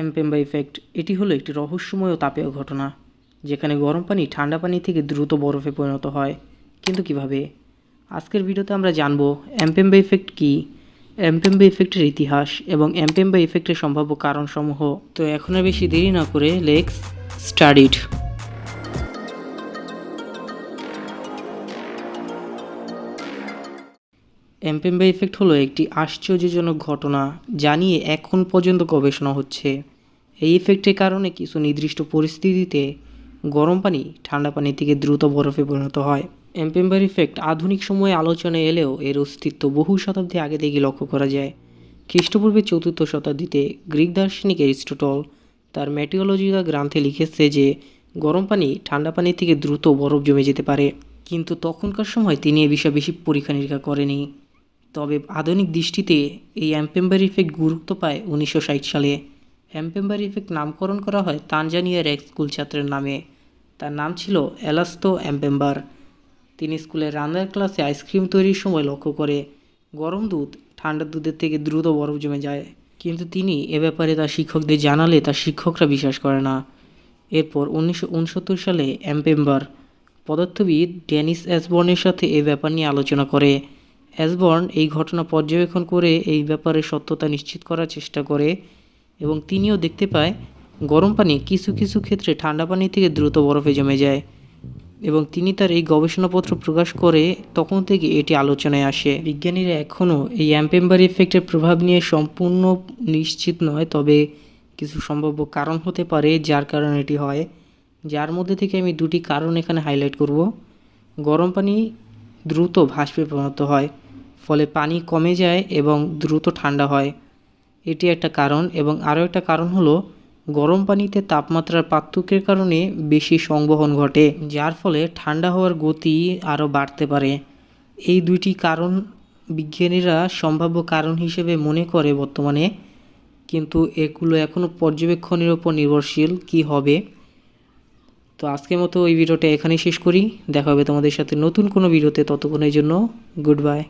Mpemba effect এটি হলো একটি রহস্যময় ও তাপীয় ঘটনা, যেখানে গরম পানি, ঠান্ডা পানি থেকে দ্রুত বরফে পরিণত হয়। কিন্তু কীভাবে? আজকের ভিডিওতে আমরা জানব এমপেম্বা ইফেক্ট কী এমপেম্বা ইফেক্টের ইতিহাস এবং এমপেম্বা ইফেক্টের সম্ভাব্য কারণসমূহ। তো এখন বেশি দেরি না করে লেক্স স্টাডিড এমপেম্বা ইফেক্ট হলো একটি আশ্চর্যজনক ঘটনা যা নিয়ে এখন পর্যন্ত গবেষণা হচ্ছে। এই ইফেক্টের কারণে কিছু নির্দিষ্ট পরিস্থিতিতে গরম পানি ঠান্ডা পানি থেকে দ্রুত বরফে পরিণত হয়। এমপেম্বার ইফেক্ট আধুনিক সময়ে আলোচনায় এলেও এর অস্তিত্ব বহু শতাব্দী আগে থেকে লক্ষ্য করা যায়। খ্রিস্টপূর্বে চতুর্থ শতাব্দীতে গ্রিক দার্শনিক এরিস্টোটল তার ম্যাটিওলজিকা গ্রন্থে লিখেছে যে, গরম পানি ঠান্ডা পানি থেকে দ্রুত বরফ জমে যেতে পারে। কিন্তু তখনকার সময় তিনি এ বিষয়ে বেশি পরীক্ষা নিরীক্ষা করেনি তবে আধুনিক দৃষ্টিতে এই অ্যাম্পেম্বার ইফেক্ট গুরুত্ব পায় উনিশশো ষাট সালে। অ্যাম্পেম্বার ইফেক্ট নামকরণ করা হয় তানজানিয়ার এক স্কুল ছাত্রের নামে। তার নাম ছিল এলাস্তো অ্যাম্পেম্বার। তিনি স্কুলের রান্নার ক্লাসে আইসক্রিম তৈরির সময় লক্ষ্য করে, গরম দুধ, ঠান্ডা দুধের থেকে দ্রুত বরফ জমে যায়। কিন্তু তিনি এ ব্যাপারে তার শিক্ষকদের জানালে তার শিক্ষকরা বিশ্বাস করে না। এরপর উনিশশো উনসত্তর সালে অ্যাম্পেম্বার পদার্থবিদ ডেনিস অ্যাসবর্নের সাথে এ ব্যাপার নিয়ে আলোচনা করে। অ্যাসবর্ন এই ঘটনা পর্যবেক্ষণ করে এই ব্যাপারে সত্যতা নিশ্চিত করার চেষ্টা করে এবং তিনিও দেখতে পায়, গরম পানি কিছু কিছু ক্ষেত্রে ঠান্ডা পানি থেকে দ্রুত বরফে জমে যায় এবং তিনি তার এই গবেষণাপত্র প্রকাশ করে তখন থেকে এটি আলোচনায় আসে। বিজ্ঞানীরা এখনও এই অ্যাম্পেম্বার ইফেক্টের প্রভাব নিয়ে সম্পূর্ণ নিশ্চিত নয়, তবে কিছু সম্ভাব্য কারণ হতে পারে যার কারণে এটি হয়। যার মধ্যে থেকে আমি দুটি কারণ এখানে হাইলাইট করব। গরম পানি দ্রুত ভাষ্পে পরিণত হয়, ফলে পানি কমে যায় এবং দ্রুত ঠান্ডা হয়। এটি একটা কারণ এবং আরও একটা কারণ হলো, গরম পানিতে তাপমাত্রার পার্থক্যের কারণে বেশি সংবহন ঘটে, যার ফলে ঠান্ডা হওয়ার গতি আরও বাড়তে পারে। এই দুইটি কারণ বিজ্ঞানীরা সম্ভাব্য কারণ হিসেবে মনে করে বর্তমানে, কিন্তু এগুলো এখনও পর্যবেক্ষণের ওপর নির্ভরশীল কি হবে। তো আজকের মতো এই ভিডিওটা এখানেই শেষ করি। দেখা হবে তোমাদের সাথে নতুন কোনো ভিডিওতে। ততক্ষণের জন্য গুড বাই